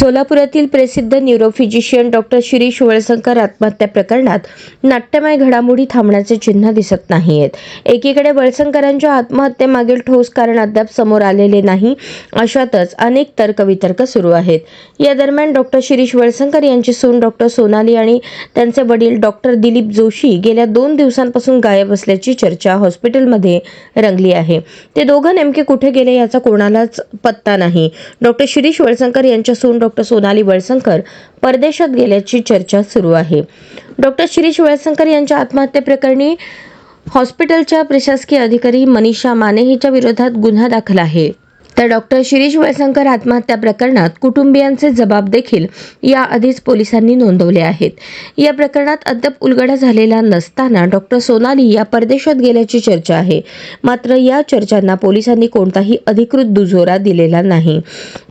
सोलापुरातील प्रसिद्ध neurophysician doctor Shirish Walsankar आत्महत्या प्रकरणात नाट्यमय घडामोडी थांबण्याचे चिन्ह दिसत नाहीयेत. एकीकडे वळसंकरांच्या आत्महत्येमागील ठोस कारण अद्याप समोर आलेले नाही अशातच अनेक तर्कवितर्क सुरू आहेत. या दरम्यान डॉक्टर शिरीष वळसंकर यांची सून डॉक्टर सोनाली आणि त्यांचे वडील डॉक्टर दिलीप जोशी गेल्या दोन दिवसांपासून गायब असल्याची चर्चा हॉस्पिटलमध्ये रंगली आहे. ते दोघं नेमके कुठे गेले याचा कोणालाच पत्ता नाही. डॉक्टर शिरीष वळसंकर यांच्या सून डॉक्टर सोनाली वळसंकर परदेशात गेल्याची चर्चा सुरू आहे. डॉक्टर शिरीष वळसंकर यांच्या आत्महत्येप्रकरणी हॉस्पिटलच्या प्रशासकीय अधिकारी मनीषा माने हिच्या विरोधात गुन्हा दाखल आहे. तर डॉक्टर शिरीष वळसंकर आत्महत्या प्रकरणात कुटुंबियांचे जबाब देखील याआधीच पोलिसांनी नोंदवले आहेत. या प्रकरणात अद्याप उलगडा झालेला नसताना डॉक्टर सोनाली या परदेशात गेल्याची चर्चा आहे. मात्र या चर्चांना पोलिसांनी कोणताही अधिकृत दुजोरा दिलेला नाही.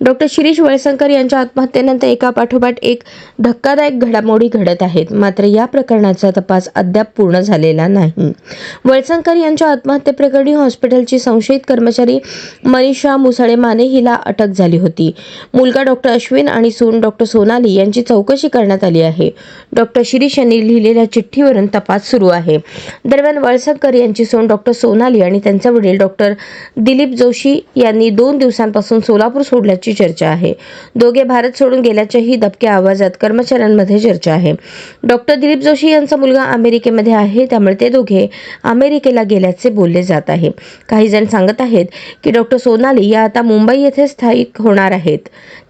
डॉक्टर शिरीष वळसंकर यांच्या आत्महत्येनंतर एका पाठोपाठ एक धक्कादायक घडामोडी घडत आहेत. मात्र या प्रकरणाचा तपास अद्याप पूर्ण झालेला नाही. वळसंकर यांच्या आत्महत्येप्रकरणी हॉस्पिटलची संशयित कर्मचारी मनीषा मुस मुसळे माने हिला अटक झाली होती. मुलगा डॉक्टर अश्विन आणि सून डॉक्टर सोनाली यांची चौकशी करण्यात आली आहे. डॉक्टर शिरीष यांनी लिहिलेल्या चिठ्ठीवरून तपास सुरू आहे. दरम्यान वळसंकर यांची सून डॉक्टर सोनाली आणि त्यांचे वडील डॉक्टर दिलीप जोशी यांनी दोन दिवसांपासून सोलापूर सोडल्याची चर्चा आहे. दोघे भारत सोडून गेल्याच्याही दबक्या आवाजात कर्मचाऱ्यांमध्ये चर्चा आहे. डॉक्टर दिलीप जोशी यांचा मुलगा अमेरिकेमध्ये आहे त्यामुळे ते दोघे अमेरिकेला गेल्याचे बोलले जात आहे. काही जण सांगत आहेत की डॉक्टर सोनाली या आता मुंबई येथे स्थायिक होणार आहेत.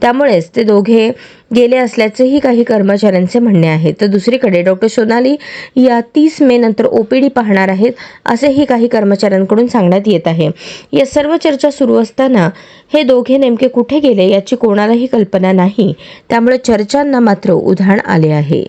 त्यामुळेच ते दोघे गेले असल्याचेही काही कर्मचाऱ्यांचे म्हणणे आहे. तर दुसरीकडे डॉक्टर सोनाली या तीस मे नंतर ओपीडी पाहणार आहेत असेही काही कर्मचाऱ्यांकडून सांगण्यात येत आहे. या सर्व चर्चा सुरू असताना हे दोघे नेमके कुठे गेले याची कोणालाही कल्पना नाही. त्यामुळे चर्चांना मात्र उधाण आले आहे.